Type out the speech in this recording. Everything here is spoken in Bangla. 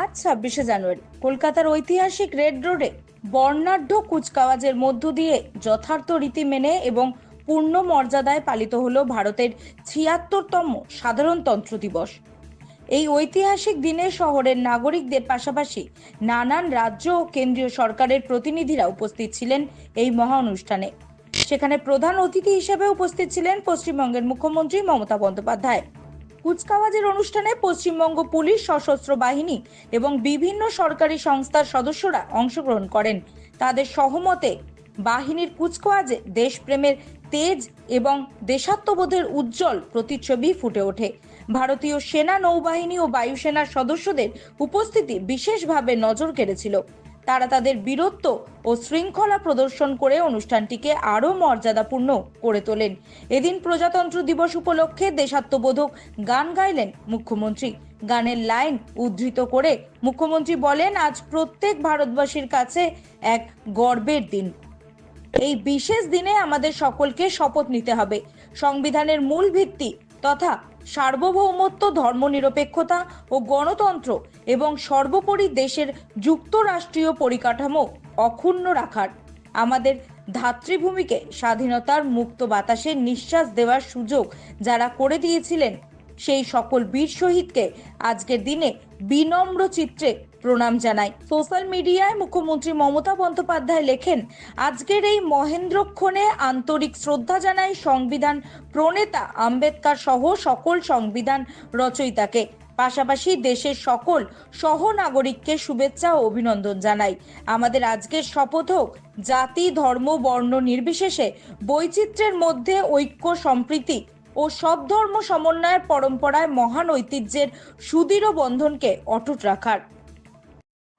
আজ ছাব্বিশে জানুয়ারি। কলকাতার ঐতিহাসিক রেড রোডে বর্ণাঢ্য কুচকাওয়াজের মধ্য দিয়ে যথার্থ রীতি মেনে এবং পূর্ণ মর্যাদায় পালিত হলো ভারতের ছিয়াত্তরতম সাধারণতন্ত্র দিবস। এই ঐতিহাসিক দিনে শহরের নাগরিকদের পাশাপাশি নানান রাজ্য ও কেন্দ্রীয় সরকারের প্রতিনিধিরা উপস্থিত ছিলেন এই মহা অনুষ্ঠানে। সেখানে প্রধান অতিথি হিসেবে উপস্থিত ছিলেন পশ্চিমবঙ্গের মুখ্যমন্ত্রী মমতা বন্দ্যোপাধ্যায়। কুচকাওয়াজের অনুষ্ঠানে পশ্চিমবঙ্গ পুলিশ, সশস্ত্র বাহিনী এবং বিভিন্ন সরকারি সংস্থার সদস্যরা অংশগ্রহণ করেন। তাদের সহমতে বাহিনীর কুচকাওয়াজে দেশপ্রেমের তেজ এবং দেশাত্মবোধের উজ্জ্বল প্রতিচ্ছবি ফুটে ওঠে। ভারতীয় সেনা, নৌবাহিনী ও বায়ুসেনার সদস্যদের উপস্থিতি বিশেষভাবে নজর কেড়েছিল। তারা তাদের বীরত্ব ও শৃঙ্খলা প্রদর্শন করে অনুষ্ঠানটিকে আরও মর্যাদাপূর্ণ করে তোলেন। এদিন প্রজাতন্ত্র দিবস উপলক্ষে দেশাত্মবোধক গান গাইলেন মুখ্যমন্ত্রী। গানের লাইন উদ্ধৃত করে মুখ্যমন্ত্রী বলেন, আজ প্রত্যেক ভারতবাসীর কাছে এক গর্বের দিন। এই বিশেষ দিনে আমাদের সকলকে শপথ নিতে হবে। সংবিধানের মূল ভিত্তি তথা সার্বভৌমত্ব, ধর্মনিরপেক্ষতা ও গণতন্ত্র এবং সর্বোপরি দেশের যুক্তরাষ্ট্রীয় পরিকাঠামো অক্ষুণ্ণ রাখার। আমাদের ধাতৃভূমিকে স্বাধীনতার মুক্ত বাতাসে নিঃশ্বাস দেওয়ার সুযোগ যারা করে দিয়েছিলেন সেই সকল বীর শহীদকে আজকের দিনে বিনম্র চিত্রে প্রণাম জানাই। সোশ্যাল মিডিয়ায় মুখ্যমন্ত্রী মমতা বন্দ্যোপাধ্যায় লেখেন, আজকের এই মহেন্দ্রক্ষণে আন্তরিক শ্রদ্ধা জানাই সংবিধান প্রণেতা আম্বেদকর সহ সকল সংবিধান রচয়িতাকে। পাশাপাশি দেশের সকল সহনাগরিককে শুভেচ্ছা ও অভিনন্দন জানাই। আমাদের আজকের শপথ হোক, জাতি, ধর্ম, বর্ণ নির্বিশেষে বৈচিত্র্যের মধ্যে ঐক্য সম্প্রীতি ও সব ধর্ম সমন্বয়ের পরম্পরায় মহান ঐতিহ্যের সুদৃঢ় বন্ধনকে অটুট রাখার।